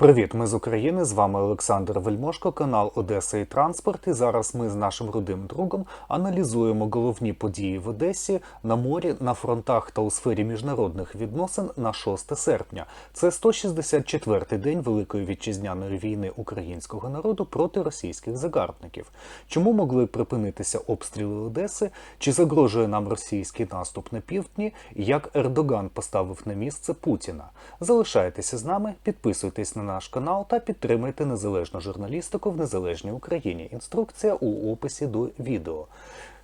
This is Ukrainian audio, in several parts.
Привіт, ми з України. З вами Олександр Вельмошко, канал Одеса і Транспорт. І зараз ми з нашим рудим другом аналізуємо головні події в Одесі на морі, на фронтах та у сфері міжнародних відносин на 6 серпня. Це 164-й день Великої вітчизняної війни українського народу проти російських загарбників. Чому могли припинитися обстріли Одеси? Чи загрожує нам російський наступ на півдні? Як Ердоган поставив на місце Путіна? Залишайтеся з нами, підписуйтесь на наш канал та підтримайте незалежну журналістику в незалежній Україні. Інструкція у описі до відео.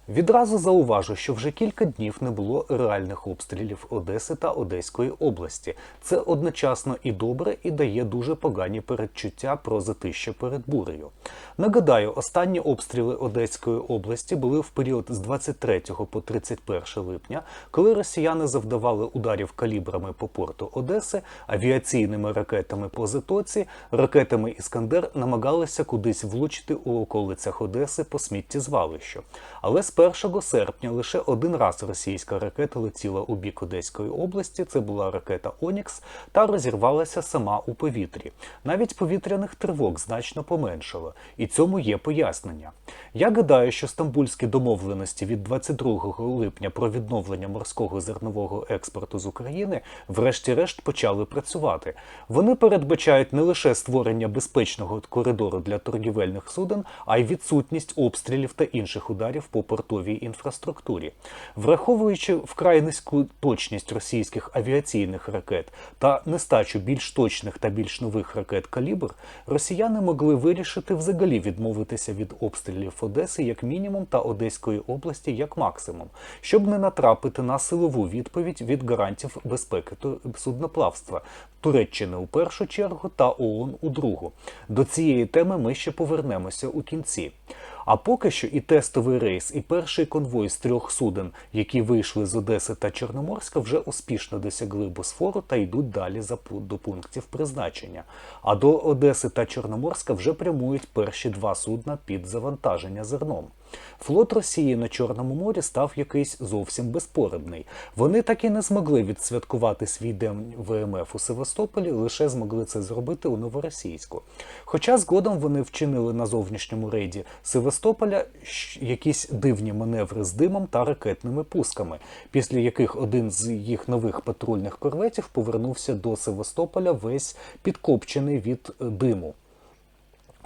Відразу зауважу, що вже кілька днів не було реальних обстрілів Одеси та Одеської області. Це одночасно і добре, і дає дуже погані передчуття про затище перед бурею. Нагадаю, останні обстріли Одеської області були в період з 23 по 31 липня, коли росіяни завдавали ударів калібрами по порту Одеси, авіаційними ракетами по Затоці, ракетами Іскандер намагалися кудись влучити у околицях Одеси по сміттєзвалищу. Але з 1 серпня лише один раз російська ракета летіла у бік Одеської області. Це була ракета Онікс та розірвалася сама у повітрі. Навіть повітряних тривог значно поменшало, і цьому є пояснення. Я гадаю, що стамбульські домовленості від 22 липня про відновлення морського зернового експорту з України врешті-решт почали працювати. Вони передбачають не лише створення безпечного коридору для торгівельних суден, а й відсутність обстрілів та інших ударів по портовій інфраструктурі. Враховуючи вкрай низьку точність російських авіаційних ракет та нестачу більш точних та більш нових ракет калібр, росіяни могли вирішити взагалі відмовитися від обстрілів Одеси як мінімум та Одеської області як максимум, щоб не натрапити на силову відповідь від гарантів безпеки судноплавства Туреччини у першу чергу та ООН у другу. До цієї теми ми ще повернемося у кінці. А поки що і тестовий рейс, і перший конвой з трьох суден, які вийшли з Одеси та Чорноморська, вже успішно досягли Босфору та йдуть далі за до пунктів призначення. А до Одеси та Чорноморська вже прямують перші два судна під завантаження зерном. Флот Росії на Чорному морі став якийсь зовсім безпорадний. Вони так і не змогли відсвяткувати свій день ВМФ у Севастополі, лише змогли це зробити у Новоросійську. Хоча згодом вони вчинили на зовнішньому рейді Севастополя якісь дивні маневри з димом та ракетними пусками, після яких один з їх нових патрульних корветів повернувся до Севастополя весь підкопчений від е, диму.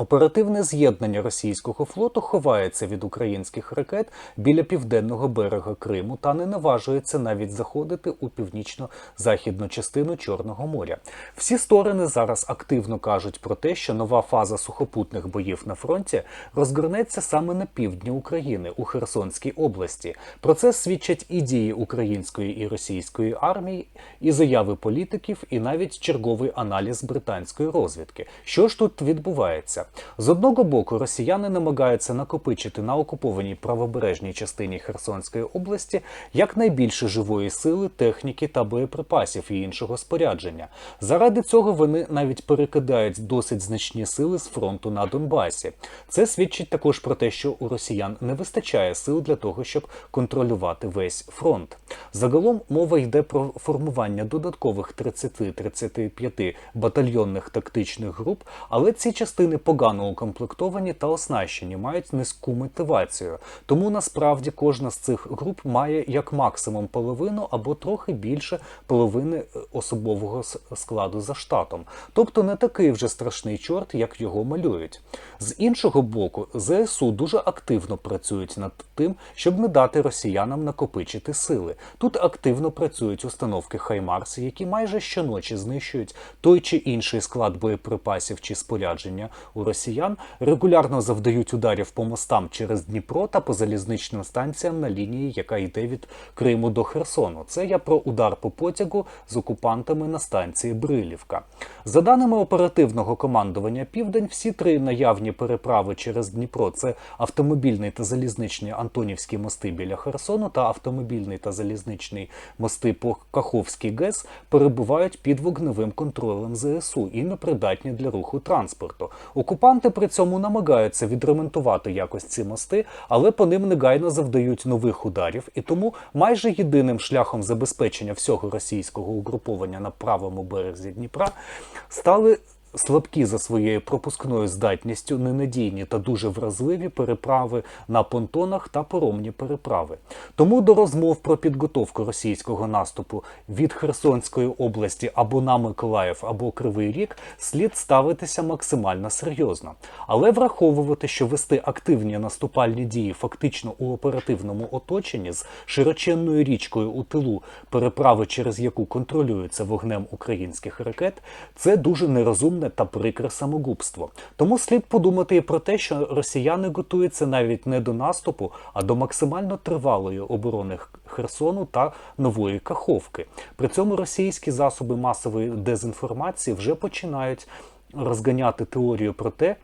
Оперативне з'єднання російського флоту ховається від українських ракет біля південного берега Криму та не наважується навіть заходити у північно-західну частину Чорного моря. Всі сторони зараз активно кажуть про те, що нова фаза сухопутних боїв на фронті розгорнеться саме на півдні України у Херсонській області. Про це свідчать і дії української і російської армії, і заяви політиків, і навіть черговий аналіз британської розвідки. Що ж тут відбувається? З одного боку, росіяни намагаються накопичити на окупованій правобережній частині Херсонської області якнайбільше живої сили, техніки та боєприпасів і іншого спорядження. Заради цього вони навіть перекидають досить значні сили з фронту на Донбасі. Це свідчить також про те, що у росіян не вистачає сил для того, щоб контролювати весь фронт. Загалом мова йде про формування додаткових 30-35 батальйонних тактичних груп, але ці частини погано укомплектовані та оснащені, мають низьку мотивацію. Тому насправді кожна з цих груп має як максимум половину або трохи більше половини е, особового складу за штатом. Тобто не такий вже страшний чорт, як його малюють. З іншого боку, ЗСУ дуже активно працюють над тим, щоб не дати росіянам накопичити сили. Тут активно працюють установки Хаймарс, які майже щоночі знищують той чи інший склад боєприпасів чи спорядження росіян, регулярно завдають ударів по мостам через Дніпро та по залізничним станціям на лінії, яка йде від Криму до Херсону. Це я про удар по потягу з окупантами на станції Брилівка. За даними оперативного командування Південь, всі три наявні переправи через Дніпро це автомобільний та залізничний Антонівські мости біля Херсону та автомобільний та залізничний мости по Каховській ГЕС перебувають під вогневим контролем ЗСУ і непридатні для руху транспорту. Окупанти при цьому намагаються відремонтувати якось ці мости, але по ним негайно завдають нових ударів, і тому майже єдиним шляхом забезпечення всього російського угруповання на правому березі Дніпра стали слабкі за своєю пропускною здатністю, ненадійні та дуже вразливі переправи на понтонах та поромні переправи. Тому до розмов про підготовку російського наступу від Херсонської області або на Миколаїв, або Кривий Ріг слід ставитися максимально серйозно, але враховувати, що вести активні наступальні дії фактично у оперативному оточенні з широченною річкою у тилу, переправи через яку контролюються вогнем українських ракет, це дуже нерозумне та прикре самогубство. Тому слід подумати і про те, що росіяни готуються навіть не до наступу, а до максимально тривалої оборони Херсону та нової Каховки. При цьому російські засоби масової дезінформації вже починають розганяти теорію про те,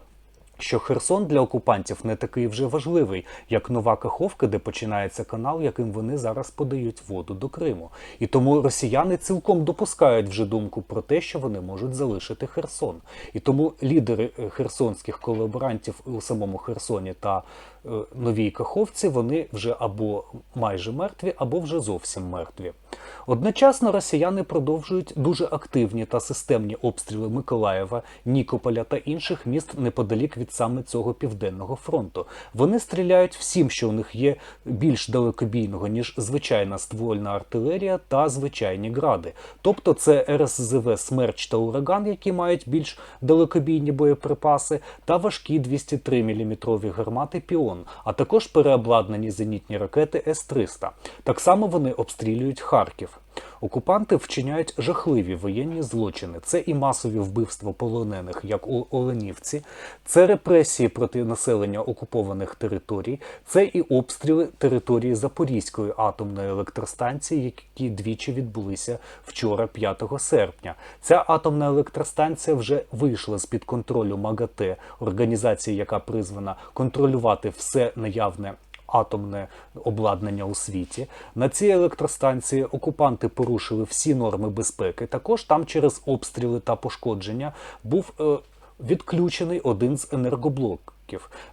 що Херсон для окупантів не такий вже важливий, як нова Каховка, де починається канал, яким вони зараз подають воду до Криму. І тому росіяни цілком допускають вже думку про те, що вони можуть залишити Херсон. І тому лідери е, херсонських колаборантів у самому Херсоні та новій Каховці вони вже або майже мертві, або вже зовсім мертві. Одночасно росіяни продовжують дуже активні та системні обстріли Миколаєва, Нікополя та інших міст неподалік від саме цього південного фронту. Вони стріляють всім, що у них є більш далекобійного, ніж звичайна ствольна артилерія та звичайні гради. Тобто це РСЗВ Смерч та Ураган, які мають більш далекобійні боєприпаси, та важкі 203 мм гармати Піон, а також переобладнані зенітні ракети С-300. Так само вони обстрілюють Харків. Окупанти вчиняють жахливі воєнні злочини. Це і масові вбивства полонених, як у Оленівці, це репресії проти населення окупованих територій, це і обстріли території Запорізької атомної електростанції, які двічі відбулися вчора, 5 серпня. Ця атомна електростанція вже вийшла з під контролю МАГАТЕ, організації, яка призвана контролювати все наявне атомне обладнання у світі. На цій електростанції окупанти порушили всі норми безпеки. Також там через обстріли та пошкодження був е, відключений один з енергоблоків.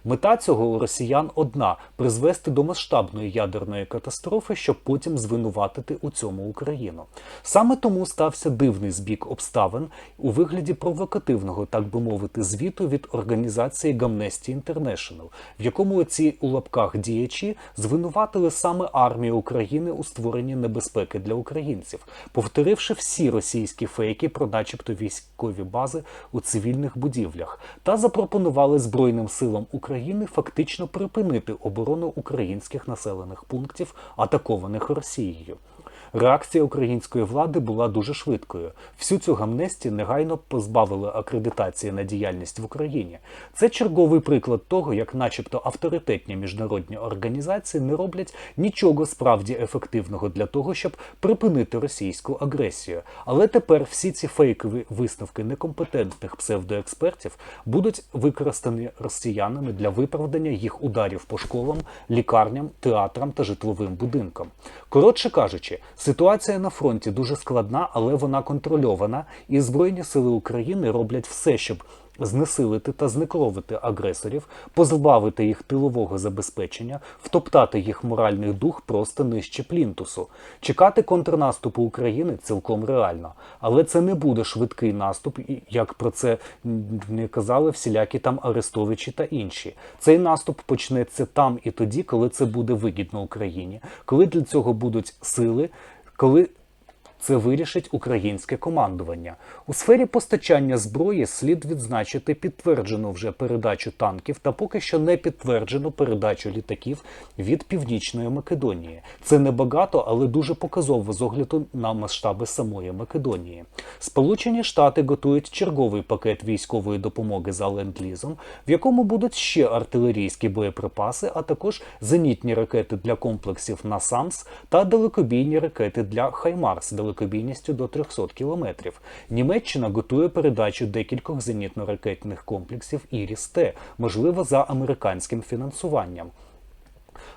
Мета цього у росіян одна призвести до масштабної ядерної катастрофи, щоб потім звинуватити у цьому Україну. Саме тому стався дивний збіг обставин у вигляді провокативного, так би мовити, звіту від організації Amnesty International, в якому ці у лапках діячі звинуватили саме армію України у створенні небезпеки для українців, повторивши всі російські фейки про, начебто, військові бази у цивільних будівлях, та запропонували збройним силам України фактично припинити оборону українських населених пунктів, атакованих Росією. Реакція української влади була дуже швидкою. Всю цю гамнесті негайно позбавили акредитації на діяльність в Україні. Це черговий приклад того, як, начебто, авторитетні міжнародні організації не роблять нічого справді ефективного для того, щоб припинити російську агресію. Але тепер всі ці фейкові висновки некомпетентних псевдоекспертів будуть використані росіянами для виправдання їх ударів по школам, лікарням, театрам та житловим будинкам. Коротше кажучи, ситуація на фронті дуже складна, але вона контрольована, і Збройні сили України роблять все, щоб знесилити та знекровити агресорів, позбавити їх тилового забезпечення, втоптати їх моральний дух просто нижче плінтусу. Чекати контрнаступу України цілком реально, але це не буде швидкий наступ, як про це не казали всілякі там Арестовичі та інші. Цей наступ почнеться там і тоді, коли це буде вигідно Україні, коли для цього будуть сили, коли це вирішить українське командування. У сфері постачання зброї слід відзначити підтверджену вже передачу танків та поки що не підтверджену передачу літаків від Північної Македонії. Це небагато, але дуже показово з огляду на масштаби самої Македонії. Сполучені Штати готують черговий пакет військової допомоги за ленд-лізом, в якому будуть ще артилерійські боєприпаси, а також зенітні ракети для комплексів НАСАМС та далекобійні ракети для Хаймарс далекобійністю до 300 кілометрів. Німеччина готує передачу декількох зенітно-ракетних комплексів Іріс-Т, можливо, за американським фінансуванням.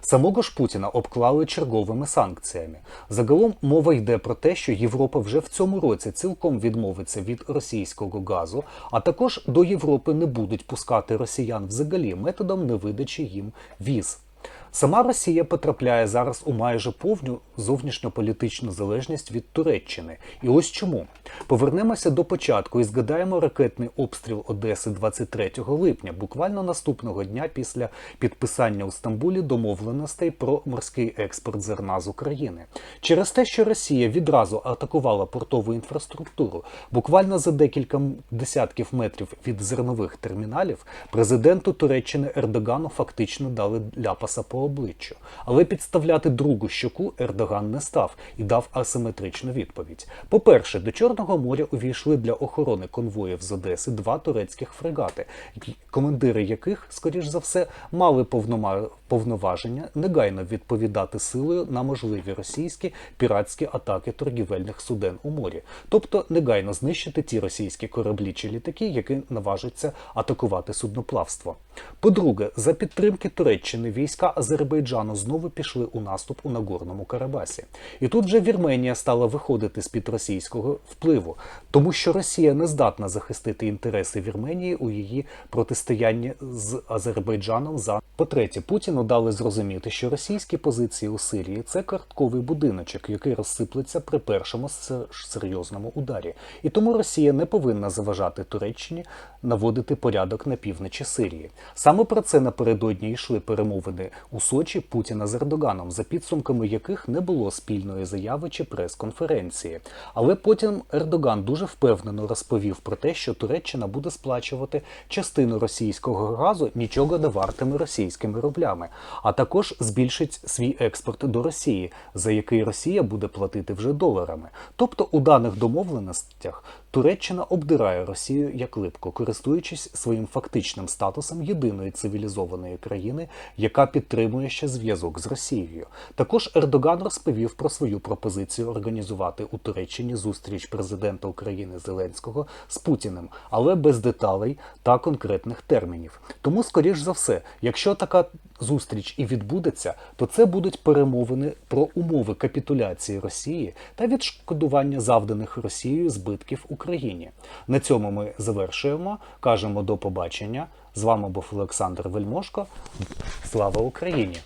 Самого ж Путіна обклали черговими санкціями. Загалом мова йде про те, що Європа вже в цьому році цілком відмовиться від російського газу, а також до Європи не будуть пускати росіян взагалі методом невидачі їм віз. Сама Росія потрапляє зараз у майже повну зовнішньополітичну залежність від Туреччини. І ось чому. Повернемося до початку і згадаємо ракетний обстріл Одеси 23 липня, буквально наступного дня після підписання у Стамбулі домовленостей про морський експорт зерна з України. Через те, що Росія відразу атакувала портову інфраструктуру, буквально за декілька десятків метрів від зернових терміналів, президенту Туреччини Ердогану фактично дали ляпаса по обличчю. Але підставляти другу щоку Ердоган не став і дав асиметричну відповідь. По-перше, до Чорного моря увійшли для охорони конвоїв з Одеси два турецьких фрегати, командири яких, скоріш за все, мали повноваження негайно відповідати силою на можливі російські піратські атаки торгівельних суден у морі, тобто негайно знищити ті російські кораблі чи літаки, які наважаться атакувати судноплавство. По-друге, за підтримки Туреччини війська Азербайджану знову пішли у наступ у Нагорному Карабасі. І тут вже Вірменія стала виходити з під російського впливу, тому що Росія не здатна захистити інтереси Вірменії у її протистоянні з Азербайджаном за по-третє, Путіну дали зрозуміти, що російські позиції у Сирії це картковий будиночок, який розсиплеться при першому серйозному ударі. І тому Росія не повинна заважати Туреччині наводити порядок на півночі Сирії. Саме про це напередодні йшли перемовини у Сочі Путіна з Ердоганом, за підсумками яких не було спільної заяви чи прес-конференції. Але потім Ердоган дуже впевнено розповів про те, що Туреччина буде сплачувати частину російського газу нічого не вартими російськими рублями, а також збільшить свій експорт до Росії, за який Росія буде платити вже доларами. Тобто у даних домовленостях Туреччина обдирає Росію як липко, користуючись своїм фактичним статусом єдиної цивілізованої країни, яка підтримує ще зв'язок з Росією. Також Ердоган розповів про свою пропозицію організувати у Туреччині зустріч президента України Зеленського з Путіним, але без деталей та конкретних термінів. Тому, скоріш за все, якщо така зустріч і відбудеться, то це будуть перемовини про умови капітуляції Росії та відшкодування завданих Росією збитків Україні. На цьому ми завершуємо. Кажемо до побачення. З вами був Олександр Вельмошко. Слава Україні!